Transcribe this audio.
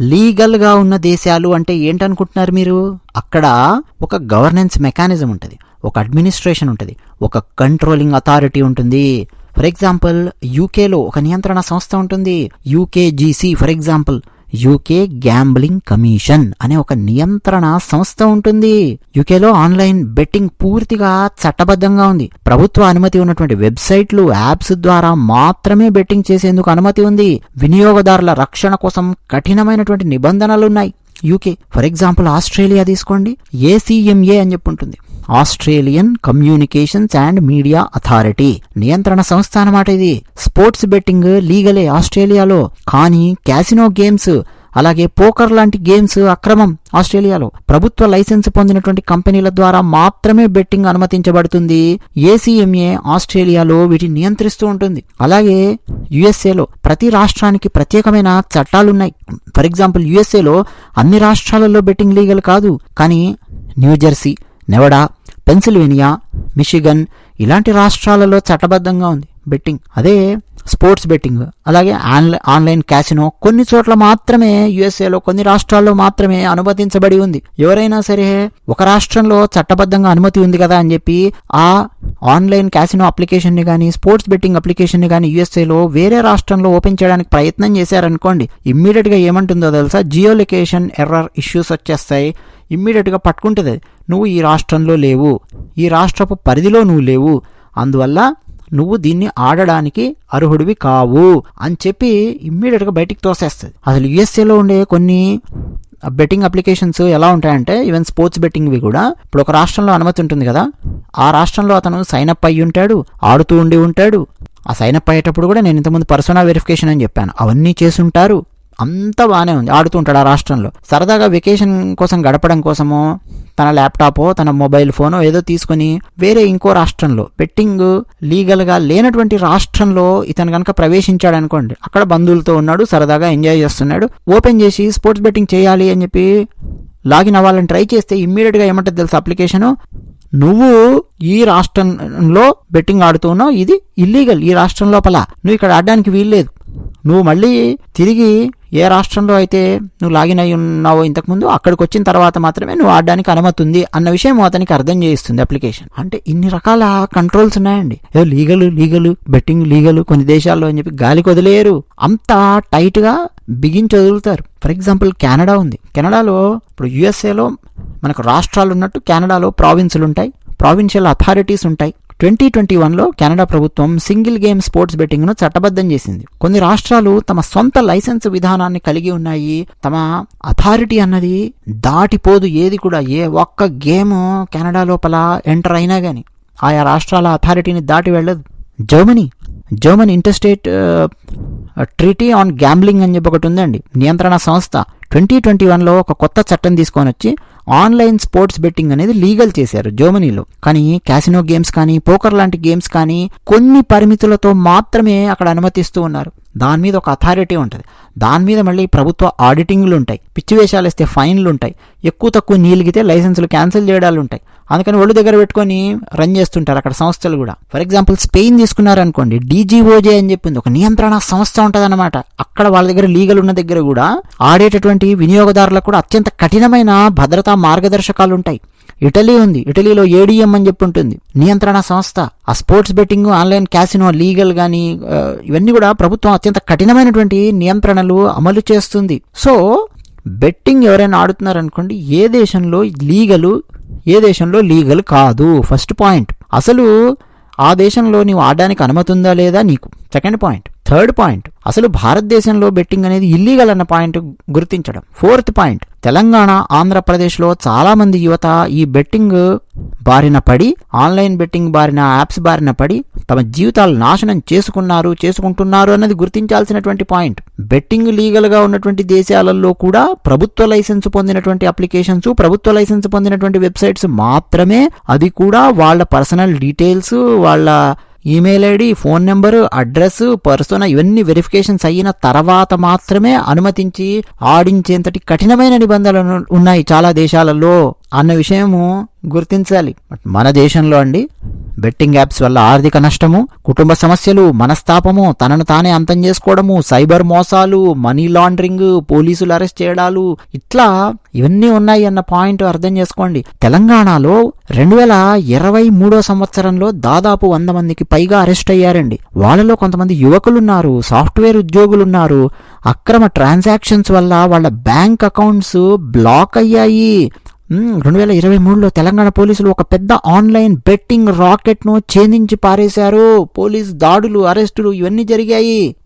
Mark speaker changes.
Speaker 1: లీగల్గా ఉన్న దేశాలు అంటే ఏంటనుకుంటున్నారు మీరు? అక్కడ ఒక గవర్నెన్స్ మెకానిజం ఉంటుంది ఒక అడ్మినిస్ట్రేషన్ ఉంటుంది ఒక కంట్రోలింగ్ అథారిటీ ఉంటుంది. ఫర్ ఎగ్జాంపుల్ యూకేలో ఒక నియంత్రణ సంస్థ ఉంటుంది UKGC for example. UK gambling commission అనే ఒక నియంత్రణ సంస్థ ఉంటుంది. యూకేలో ఆన్లైన్ బెట్టింగ్ పూర్తిగా చట్టబద్ధంగా ఉంది. ప్రభుత్వ అనుమతి ఉన్నటువంటి వెబ్సైట్లు యాప్స్ ద్వారా మాత్రమే బెట్టింగ్ చేసేందుకు అనుమతి ఉంది. వినియోగదారుల రక్షణ కోసం కఠినమైనటువంటి నిబంధనలు ఉన్నాయి యూకే ఫర్ ఎగ్జాంపుల్ ఆస్ట్రేలియా తీసుకోండి. ఏసీఎంఏ అని చెప్పి ఉంటుంది Australian communications and media authority నియంత్రణ సంస్థ అన్నమాట ఇది. స్పోర్ట్స్ బెట్టింగ్ లీగలే ఆస్ట్రేలియాలో. కానీ క్యాసినో గేమ్స్ అలాగే పోకర్ లాంటి గేమ్స్ అక్రమం ఆస్ట్రేలియాలో. ప్రభుత్వ లైసెన్స్ పొందినటువంటి కంపెనీల ద్వారా మాత్రమే బెట్టింగ్ అనుమతించబడుతుంది. ఏసీఎంఏ ఆస్ట్రేలియాలో వీటిని నియంత్రిస్తూ ఉంటుంది. అలాగే యుఎస్ఏలో ప్రతి రాష్ట్రానికి ప్రత్యేకమైన చట్టాలున్నాయి. ఫర్ ఎగ్జాంపుల్ యుఎస్ఏలో అన్ని రాష్ట్రాలలో బెట్టింగ్ లీగల్ కాదు. కానీ న్యూజెర్సీ నెవడా పెన్సిల్వేనియా మిషిగన్ ఇలాంటి రాష్ట్రాలలో చట్టబద్ధంగా ఉంది. బెట్టింగ్ అదే స్పోర్ట్స్ బెట్టింగ్ అలాగే ఆన్లై ఆన్లైన్ క్యాసినో కొన్ని చోట్ల మాత్రమే యుఎస్ఏలో కొన్ని రాష్ట్రాల్లో మాత్రమే అనుమతించబడి ఉంది. ఎవరైనా సరే ఒక రాష్ట్రంలో చట్టబద్ధంగా అనుమతి ఉంది కదా అని చెప్పి ఆ ఆన్లైన్ క్యాసినో అప్లికేషన్ని కానీ స్పోర్ట్స్ బెట్టింగ్ అప్లికేషన్ని కానీ యుఎస్ఏలో వేరే రాష్ట్రంలో ఓపెన్ చేయడానికి ప్రయత్నం చేశారనుకోండి ఇమ్మీడియట్గా ఏమంటుందో తెలుసా? జియో లొకేషన్ ఎర్రర్ ఇష్యూస్ వచ్చేస్తాయి ఇమ్మీడియట్గా పట్టుకుంటుంది. నువ్వు ఈ రాష్ట్రంలో లేవు. ఈ రాష్ట్రపు పరిధిలో నువ్వు లేవు. అందువల్ల నువ్వు దీన్ని ఆడడానికి అర్హుడివి కావు అని చెప్పి ఇమ్మీడియట్గా బయటికి తోసేస్తుంది. అసలు యుఎస్ఏలో ఉండే కొన్ని బెట్టింగ్ అప్లికేషన్స్ ఎలా ఉంటాయంటే ఈవెన్ స్పోర్ట్స్ బెట్టింగ్వి కూడా. ఇప్పుడు ఒక రాష్ట్రంలో అనుమతి ఉంటుంది కదా ఆ రాష్ట్రంలో అతను సైన్ అప్ అయ్యి ఉంటాడు ఆడుతూ ఉండి ఉంటాడు. ఆ సైన్ అప్ అయ్యేటప్పుడు కూడా నేను ఇంతకుముందు పర్సనల్ వెరిఫికేషన్ అని చెప్పాను. అవన్నీ చేసి ఉంటారు. అంతా బాగానే ఉంది. ఆడుతూ ఉంటాడు ఆ రాష్ట్రంలో. సరదాగా వెకేషన్ కోసం గడపడం కోసమో తన ల్యాప్టాపో తన మొబైల్ ఫోనో ఏదో తీసుకొని వేరే ఇంకో రాష్ట్రంలో బెట్టింగ్ లీగల్గా లేనటువంటి రాష్ట్రంలో ఇతను కనుక ప్రవేశించాడు అనుకోండి అక్కడ బంధువులతో ఉన్నాడు సరదాగా ఎంజాయ్ చేస్తున్నాడు ఓపెన్ చేసి స్పోర్ట్స్ బెట్టింగ్ చేయాలి అని చెప్పి లాగిన్ అవ్వాలని ట్రై చేస్తే ఇమ్మీడియట్గా ఏమంటుంది తెలుసు అప్లికేషను నువ్వు ఈ రాష్ట్రంలో బెట్టింగ్ ఆడుతున్నావు ఇది ఇల్లీగల్ ఈ రాష్ట్రం లోపల. నువ్వు ఇక్కడ ఆడడానికి వీల్లేదు. నువ్వు మళ్ళీ తిరిగి ఏ రాష్ట్రంలో అయితే నువ్వు లాగిన్ అయి ఉన్నావో ఇంతకుముందు అక్కడికి వచ్చిన తర్వాత మాత్రమే నువ్వు ఆడడానికి అనుమతి ఉంది అన్న విషయం అతనికి అర్థం చేయిస్తుంది అప్లికేషన్. అంటే ఇన్ని రకాల కంట్రోల్స్ ఉన్నాయండి. ఏదో లీగల్ లీగల్ బెట్టింగ్ లీగల్ కొన్ని దేశాల్లో అని చెప్పి గాలికి వదిలేరు అంత టైట్గా బిగించి వదులుతారు ఫర్ ఎగ్జాంపుల్ కెనడా ఉంది. కెనడాలో ఇప్పుడు యుఎస్ఏలో మనకు రాష్ట్రాలు ఉన్నట్టు కెనడాలో ప్రావిన్సులు ఉంటాయి ప్రావిన్షియల్ అథారిటీస్ ఉంటాయి ట్వంటీ ట్వంటీ వన్లో కెనడా ప్రభుత్వం సింగిల్ గేమ్ స్పోర్ట్స్ బెట్టింగ్ను చట్టబద్ధం చేసింది. కొన్ని రాష్ట్రాలు తమ సొంత లైసెన్స్ విధానాన్ని కలిగి ఉన్నాయి. తమ అథారిటీ అన్నది దాటిపోదు ఏది కూడా. ఏ ఒక్క గేమ్ కెనడా లోపల ఎంటర్ అయినా కానీ ఆయా రాష్ట్రాల అథారిటీని దాటి వెళ్ళదు. Germany German interstate treaty on gambling అని చెప్పి ఒకటి ఉందండి. నియంత్రణ సంస్థ. ట్వంటీ ట్వంటీ వన్లో ఒక కొత్త చట్టం తీసుకొని వచ్చి ఆన్లైన్ స్పోర్ట్స్ బెట్టింగ్ అనేది లీగల్ చేశారు జర్మనీలో. కానీ క్యాసినో గేమ్స్ కానీ పోకర్ లాంటి గేమ్స్ కానీ కొన్ని పరిమితులతో మాత్రమే అక్కడ అనుమతిస్తూ ఉన్నారు. దాని మీద ఒక అథారిటీ ఉంటుంది. దాని మీద మళ్ళీ ప్రభుత్వ ఆడిటింగ్లు ఉంటాయి. పిచ్చి వేషాలు ఇస్తే ఫైన్లు ఉంటాయి. ఎక్కువ తక్కువ నీలిగితే లైసెన్సులు క్యాన్సిల్ చేయడాలు ఉంటాయి. అందుకని ఒళ్ళు దగ్గర పెట్టుకొని రన్ చేస్తుంటారు అక్కడ సంస్థలు కూడా. ఫర్ ఎగ్జాంపుల్ స్పెయిన్ తీసుకున్నారనుకోండి డీజీఓజే అని చెప్పింది. ఒక నియంత్రణ సంస్థ ఉంటదన్నమాట. అక్కడ వాళ్ళ దగ్గర లీగల్ ఉన్న దగ్గర కూడా ఆడేటటువంటి వినియోగదారులకు కూడా అత్యంత కఠినమైన భద్రతా మార్గదర్శకాలు ఉంటాయి. ఇటలీ ఉంది. ఇటలీలో ఏడిఎం అని చెప్పి ఉంటుంది నియంత్రణ సంస్థ. ఆ sports betting online casino legal కానీ ఇవన్నీ కూడా ప్రభుత్వం అత్యంత కఠినమైనటువంటి నియంత్రణలు అమలు చేస్తుంది. సో బెట్టింగ్ ఎవరైనా ఆడుతున్నారనుకోండి ఏ దేశంలో లీగలు ఏ దేశంలో లీగల్ కాదు. ఫస్ట్ పాయింట్ అసలు ఆ దేశంలో నీవు ఆడడానికి అనుమతి ఉందా లేదా నీకు? సెకండ్ పాయింట్ థర్డ్ పాయింట్ అసలు భారతదేశంలో బెట్టింగ్ అనేది ఇల్లీగల్ అన్న పాయింట్ గుర్తించడం. ఫోర్త్ పాయింట్ తెలంగాణ ఆంధ్రప్రదేశ్లో చాలామంది యువత ఈ బెట్టింగ్ బారిన పడి ఆన్లైన్ బెట్టింగ్ బారిన యాప్స్ బారిన పడి తమ జీవితాలు నాశనం చేసుకున్నారు చేసుకుంటున్నారు అన్నది గుర్తించాల్సినటువంటి పాయింట్. బెట్టింగ్ లీగల్గా ఉన్నటువంటి దేశాలలో కూడా ప్రభుత్వ లైసెన్స్ పొందినటువంటి అప్లికేషన్స్ ప్రభుత్వ లైసెన్స్ పొందినటువంటి వెబ్సైట్స్ మాత్రమే. అది కూడా వాళ్ళ పర్సనల్ డీటెయిల్స్ వాళ్ళ email ID phone number address person ఇవన్నీ వెరిఫికేషన్స్ అయిన తర్వాత మాత్రమే అనుమతించి ఆడించేంతటి కఠినమైన నిబంధనలు ఉన్నాయి చాలా దేశాలలో అన్న విషయము గుర్తించాలి. బట్ మన దేశంలో అండి బెట్టింగ్ యాప్స్ వల్ల ఆర్థిక నష్టము కుటుంబ సమస్యలు మనస్తాపము తనను తానే అంతం చేసుకోవడము సైబర్ మోసాలు మనీ లాండరింగ్ పోలీసులు అరెస్ట్ చేయడాలు ఇట్లా ఇవన్నీ ఉన్నాయి అన్న పాయింట్ అర్థం చేసుకోండి. తెలంగాణలో రెండు వేల ఇరవై మూడో సంవత్సరంలో దాదాపు వంద మందికి పైగా అరెస్ట్ అయ్యారండి. వాళ్ళలో కొంతమంది యువకులున్నారు సాఫ్ట్వేర్ ఉద్యోగులున్నారు. అక్రమ ట్రాన్సాక్షన్స్ వల్ల వాళ్ళ బ్యాంక్ అకౌంట్స్ బ్లాక్ అయ్యాయి. రెండు వేల ఇరవై మూడులో తెలంగాణ పోలీసులు ఒక పెద్ద ఆన్లైన్ బెట్టింగ్ రాకెట్ను ఛేదించి పారేశారు. పోలీస్ దాడులు అరెస్టులు ఇవన్నీ జరిగాయి.